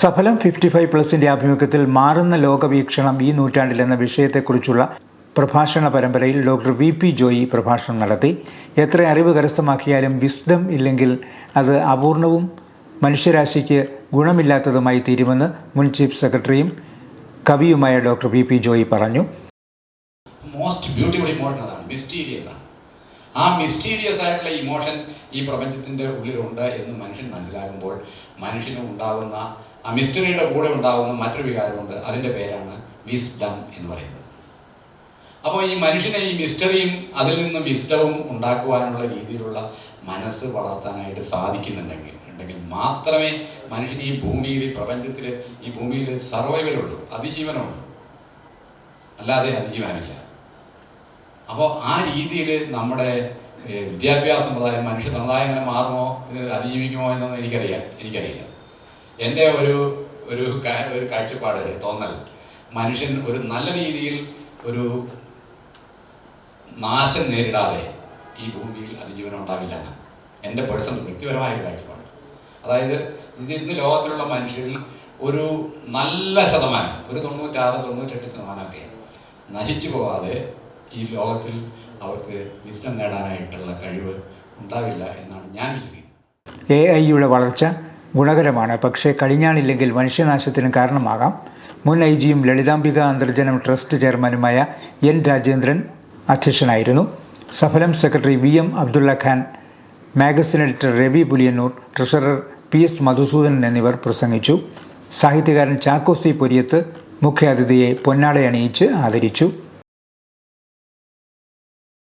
സഫലം fifty five പ്ലസിന്റെ ആഭിമുഖ്യത്തിൽ മാറുന്ന ലോകവീക്ഷണം ഈ നൂറ്റാണ്ടിൽ എന്ന വിഷയത്തെക്കുറിച്ചുള്ള പ്രഭാഷണ പരമ്പരയിൽ ഡോക്ടർ വി പി ജോയി പ്രഭാഷണം നടത്തി. എത്ര അറിവ് കരസ്ഥമാക്കിയാലും വിസ്ഡം ഇല്ലെങ്കിൽ അത് അപൂർണവും മനുഷ്യരാശിക്ക് ഗുണമില്ലാത്തതുമായി തീരുമെന്ന് മുൻ ചീഫ് സെക്രട്ടറിയും കവിയുമായ ഡോക്ടർ വി പി ജോയി പറഞ്ഞു. മോസ്റ്റ് ബ്യൂട്ടിഫുൾ ഇമോഷൻ അതാണ്. മിസ്റ്റീരിയസ് ആണ്. ആ മിസ്റ്റീരിയസ് ആയിട്ടുള്ള ഇമോഷൻ ഈ പ്രപഞ്ചത്തിന്റെ ഉള്ളിലുണ്ട് എന്ന് മനുഷ്യൻ മനസ്സിലാകുമ്പോൾ മനുഷ്യന് ഉണ്ടാകുന്ന ആ മിസ്റ്ററിയുടെ കൂടെ ഉണ്ടാകുന്ന മറ്റൊരു വികാരമുണ്ട്. അതിന്റെ പേരാണ് വിസ്ഡം എന്ന് പറയുന്നത്. അപ്പോൾ ഈ മനുഷ്യനെ ഈ മിസ്റ്ററിയും അതിൽ നിന്ന് വിസ്ഡവും ഉണ്ടാക്കുവാനുള്ള രീതിയിലുള്ള മനസ്സ് വളർത്താനായിട്ട് സാധിക്കുന്നുണ്ടെങ്കിൽ ഉണ്ടെങ്കിൽ മാത്രമേ മനുഷ്യന് ഈ ഭൂമിയിൽ ഈ പ്രപഞ്ചത്തിൽ ഈ ഭൂമിയിൽ സർവൈവലുള്ളൂ അതിജീവനമുള്ളൂ. അല്ലാതെ അതിജീവനമില്ല. അപ്പോൾ ആ രീതിയിൽ നമ്മുടെ വിദ്യാഭ്യാസം സമ്പ്രദായം മനുഷ്യ സമുദായം എങ്ങനെ മാറുമോ അതിജീവിക്കുമോ എന്നൊന്നും എനിക്കറിയാം എനിക്കറിയില്ല. എന്റെ ഒരു ഒരു ഒരു കാഴ്ചപ്പാട് തോന്നൽ. മനുഷ്യൻ ഒരു നല്ല രീതിയിൽ ഒരു നാശം നേരിടാതെ ഈ ഭൂമിയിൽ അതിജീവനം ഉണ്ടാവില്ല എന്നാണ് എന്റെ പേഴ്സണൽ വ്യക്തിപരമായ ഒരു കാഴ്ചപ്പാട്. അതായത് ഇത് ഇന്ന് ലോകത്തിലുള്ള മനുഷ്യരിൽ ഒരു നല്ല ശതമാനം ഒരു തൊണ്ണൂറ്റാറ് തൊണ്ണൂറ്റെട്ട് ശതമാനമൊക്കെ നശിച്ചു പോവാതെ ഈ ലോകത്തിൽ അവർക്ക് വിസ്ഡം നേടാനായിട്ടുള്ള കഴിവ് ഉണ്ടാവില്ല എന്നാണ് ഞാൻ വിശ്വസിക്കുന്നത്. എ ഐയുടെ വളർച്ച ഗുണകരമാണ്. പക്ഷേ കടിഞ്ഞാണില്ലെങ്കിൽ മനുഷ്യനാശത്തിന് കാരണമാകാം. മുൻ ഐ ജിയും ലളിതാംബിക അന്തർജനം ട്രസ്റ്റ് ചെയർമാനുമായ എൻ രാജേന്ദ്രൻ അധ്യക്ഷനായിരുന്നു. സഫലം secretary V M Abdulla Khan magazine editor Ravi Puliyannur treasurer P S Madhusoodanan എന്നിവർ പ്രസംഗിച്ചു. സാഹിത്യകാരൻ ചാക്കോസ്തി പൊരിയത്ത് മുഖ്യാതിഥിയെ പൊന്നാടയണിയിച്ച് ആദരിച്ചു.